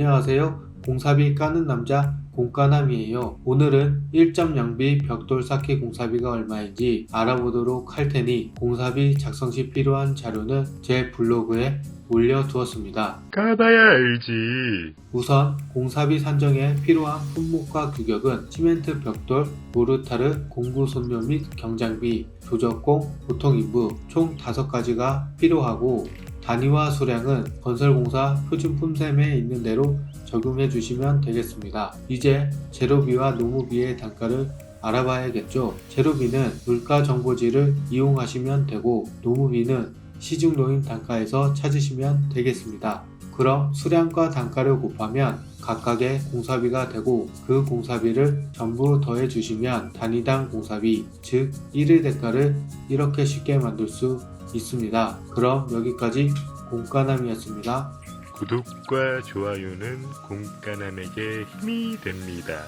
안녕하세요. 공사비 까는 남자 공까남이에요. 오늘은 1.0비 벽돌 쌓기 공사비가 얼마인지 알아보도록 할 테니 공사비 작성 시 필요한 자료는 제 블로그에 올려두었습니다. 가봐야 알지. 우선 공사비 산정에 필요한 품목과 규격은 시멘트 벽돌, 모르타르, 공구 손료 및 경장비, 조적공, 보통 인부 총 5가지가 필요하고 단위와 수량은 건설공사 표준 품셈에 있는 대로 적용해 주시면 되겠습니다. 이제 재료비와 노무비의 단가를 알아봐야겠죠. 재료비는 물가정보지를 이용하시면 되고 노무비는 시중노인 단가에서 찾으시면 되겠습니다. 그럼 수량과 단가를 곱하면 각각의 공사비가 되고 그 공사비를 전부 더해 주시면 단위당 공사비 즉 1일 대가를 이렇게 쉽게 만들 수 있습니다. 그럼 여기까지 공가남이었습니다. 구독과 좋아요는 공까남에게 힘이 됩니다.